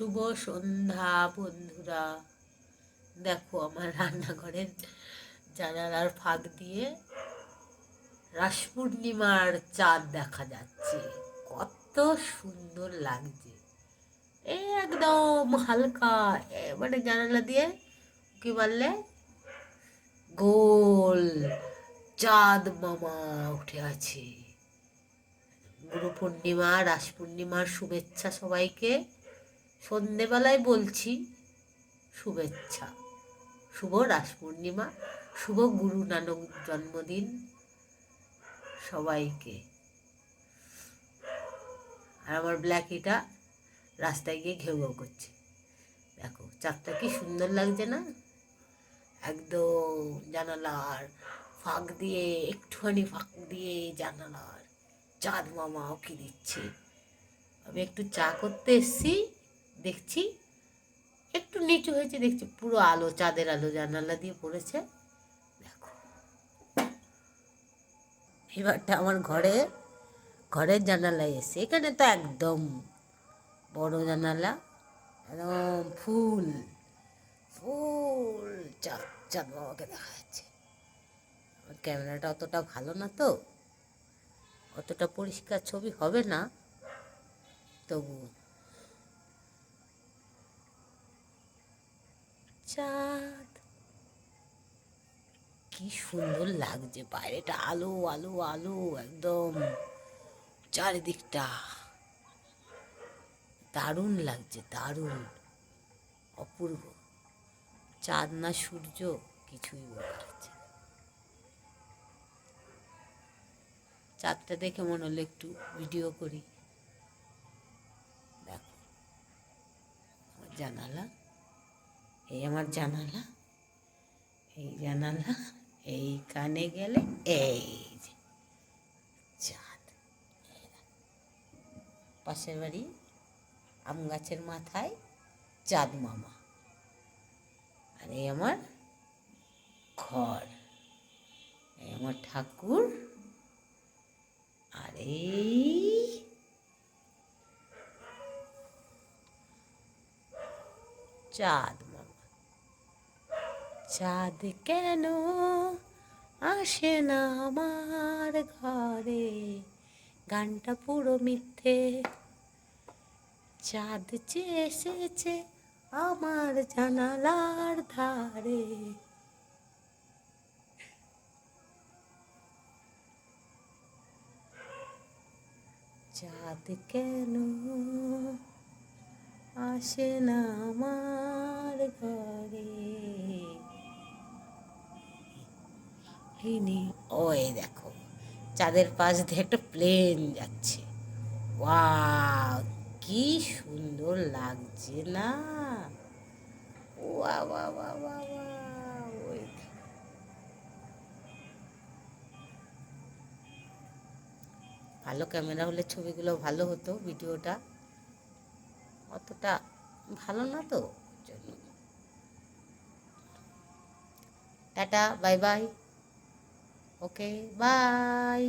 শুভ সন্ধ্যা, বন্ধুরা। দেখো আমার রান্নাঘরের জানালার ফাঁক দিয়ে রাস পূর্ণিমার চাঁদ দেখা যাচ্ছে। কত সুন্দর লাগছে। এই একদম হালকা, এবারে জানালা দিয়ে কি বললে গোল চাঁদ মামা উঠে আছে। গুরু পূর্ণিমা রাস পূর্ণিমার শুভেচ্ছা সবাইকে। সন্ধেবেলায় বলছি, শুভেচ্ছা। শুভ রাস পূর্ণিমা শুভ গুরু নানক জন্মদিন সবাইকে। আর আমার ব্ল্যাকিটা রাস্তায় গিয়ে ঘেউ ঘেউ করছে। দেখো, চাঁদটা কি সুন্দর লাগছে না? একদম জানালার ফাঁক দিয়ে, একটুখানি ফাঁক দিয়ে জানালার চাঁদ মামা ওকে দিচ্ছে। আমি একটু চা করতে এসছি। দেখছি, একটু নিচু হয়েছে, দেখছি পুরো আলো, চাঁদের আলো জানালা দিয়ে পড়েছে। দেখো। এবারটা আমার ঘরে, ঘরের জানালায় এসে, এখানে তো একদম বড় জানালা, একদম ফুল ফুল চাঁদ চাঁদ বাবাকে দেখা যাচ্ছে আমার ক্যামেরাটা অতটা ভালো না তো, অতটা পরিষ্কার ছবি হবে না, তবু চাঁদ। কি সুন্দর লাগছে বাইরেটা আলো আলো আলো, একদম চারিদিকটা। দারুণ লাগছে, দারুণ, অপূর্ব। চাঁদ না সূর্য, কিছুই বোঝা চাঁদটা দেখে মনে হলো একটু ভিডিও করি। দেখো জানালা এই আমার জানালা, এই জানালা, এই কানে গেলে এই যে চাঁদ পাশের বাড়ি আম গাছের মাথায় চাঁদ মামা। আর এই আমার ঘর, এই আমার ঠাকুর, আর এই চাঁদ চাঁদ কেন আসে না আমার ঘরে? গানটা পুরো মিথ্যে। চাঁদ যে এসেছে আমার জানালার ধারে। চাঁদ কেন আসে না আমার ঘরে? এই নে, ওই দেখো চাঁদের পাশ দিয়ে একটা প্লেন যাচ্ছে। ওয়াও কি সুন্দর লাগছে না? ওয়া ওয়া ওয়া ওয়া ওয়া ভালো ক্যামেরা হলে ছবিগুলো ভালো হতো ভিডিওটা। অতটা ভালো না তো জন্য। Tata bye bye okay bye